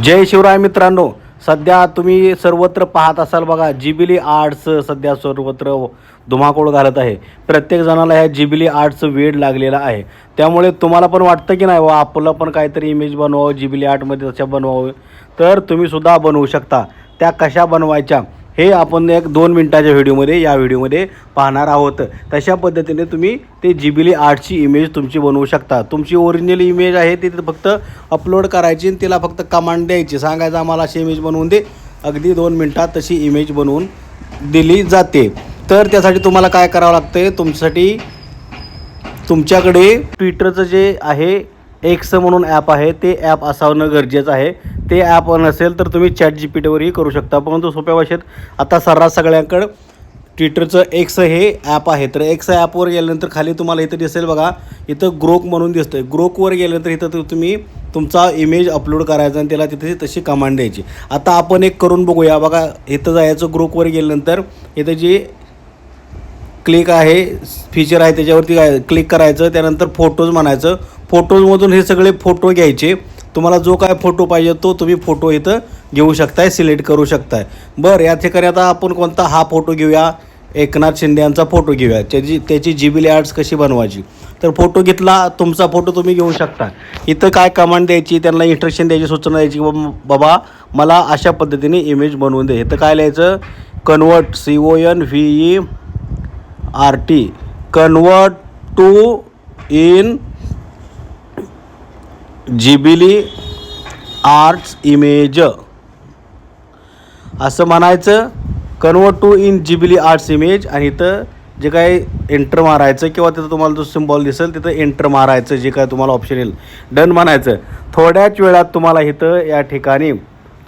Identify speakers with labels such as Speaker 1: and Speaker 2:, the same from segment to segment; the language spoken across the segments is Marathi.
Speaker 1: जय शिवराय मित्रांनो सध्या तुम्ही सर्वत्र पाहत असाल बघा जिबिली आर्ट्स सध्या सर्वत्र धुमाकूळ घालत आहे. प्रत्येक जणाला ह्या जिबिली आर्टचं वेड लागलेला आहे. त्यामुळे तुम्हाला पण वाटतं की नाही वा आपलं पण काहीतरी इमेज बनवावं जिबिली आर्टमध्ये तशा बनवावं. तर तुम्ही सुद्धा बनवू शकता. त्या कशा बनवायच्या? हे आपण एक दोन मिनटाच्या व्हिडिओमध्ये या व्हिडिओमध्ये पाहणार आहोत. तशा पद्धतीने तुम्ही ते जिबिली आर्टची इमेज तुमची बनवू शकता. तुमची ओरिजिनल इमेज आहे ती फक्त अपलोड करायची आणि तिला फक्त कमांड द्यायची. सांगायचं आम्हाला अशी इमेज बनवून दे. अगदी दोन मिनटात तशी इमेज बनवून दिली जाते. तर त्यासाठी तुम्हाला काय करावं लागतं तुमच्यासाठी तुमच्याकडे ट्विटरचं जे आहे एक्स म्हणून ॲप आहे. ते ॲप असावणं गरजेचं आहे. ते ॲप नसेल तर तुम्ही चॅट जी पी टीवरही करू शकता. परंतु सोप्या भाषेत आता सर्रास सगळ्यांकडं ट्विटरचं एक्स हे ॲप आहे. तर एक्स ॲपवर गेल्यानंतर खाली तुम्हाला इथं दिसेल बघा. इथं ग्रोक म्हणून दिसतं आहे ग्रोकवर गेल्यानंतर इथं तुम्ही तुमचा इमेज अपलोड करायचा आणि त्याला तिथे तशी कमांड द्यायची. आता आपण एक करून बघूया. बघा इथं जायचं ग्रोकवर गेल्यानंतर इथं जी क्लिक आहे फीचर आहे त्याच्यावरती क्लिक करायचं. त्यानंतर फोटोज म्हणायचं. फोटोजमधून हे सगळे फोटो घ्यायचे. तुम्हाला जो काय फोटो पाहिजे तो तुम्ही फोटो इथं घेऊ शकताय सिलेक्ट करू शकताय. बरं या ठिकाणी आता आपण कोणता हा फोटो घेऊया. एकनाथ शिंदे यांचा फोटो घेऊया. त्याची त्याची जिबिली आर्ट्स कशी बनवायची. तर फोटो घेतला तुमचा फोटो तुम्ही घेऊ शकता. इथं काय कमांड द्यायची त्यांना इंस्ट्रक्शन द्यायची सूचना द्यायची बाबा बाबा मला अशा पद्धतीने इमेज बनवून दे. इथं काय लिहायचं? Convert C O N V E R T convert to in Ghibli arts image. असं म्हणायचं convert to in Ghibli arts image आणि इथं जे काय एंटर मारायचं किंवा तिथं तुम्हाला जो सिम्बॉल दिसेल तिथं एंटर मारायचं जे काय तुम्हाला ऑप्शन येईल. डन म्हणायचं. थोड्याच वेळात तुम्हाला इथं या ठिकाणी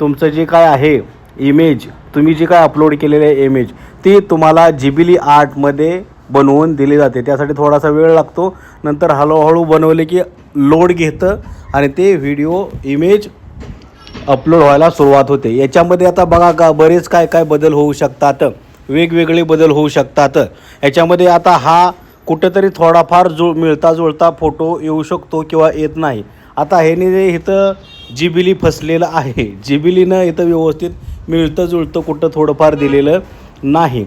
Speaker 1: तुमचं जे काय आहे इमेज तुम्ही जी काय अपलोड केलेले आहे इमेज ती तुम्हाला जिबिली आर्टमध्ये बनवून दिली जाते. त्यासाठी थोडासा वेळ लागतो. नंतर हळूहळू बनवले की लोड घेतं आणि ते व्हिडिओ इमेज अपलोड व्हायला सुरुवात होते. याच्यामध्ये आता बघा का बरेच काय काय बदल होऊ शकतात. वेगवेगळे बदल होऊ शकतात. याच्यामध्ये आता हा कुठेतरी थोडाफार जुळ मिळता जुळता फोटो येऊ शकतो किंवा येत नाही. आता ह्याने जे इथं जिबिली फसलेलं आहे. जिबिलीनं इथं व्यवस्थित मिळतं जुळतं कुठं थोडंफार दिलेलं नाही.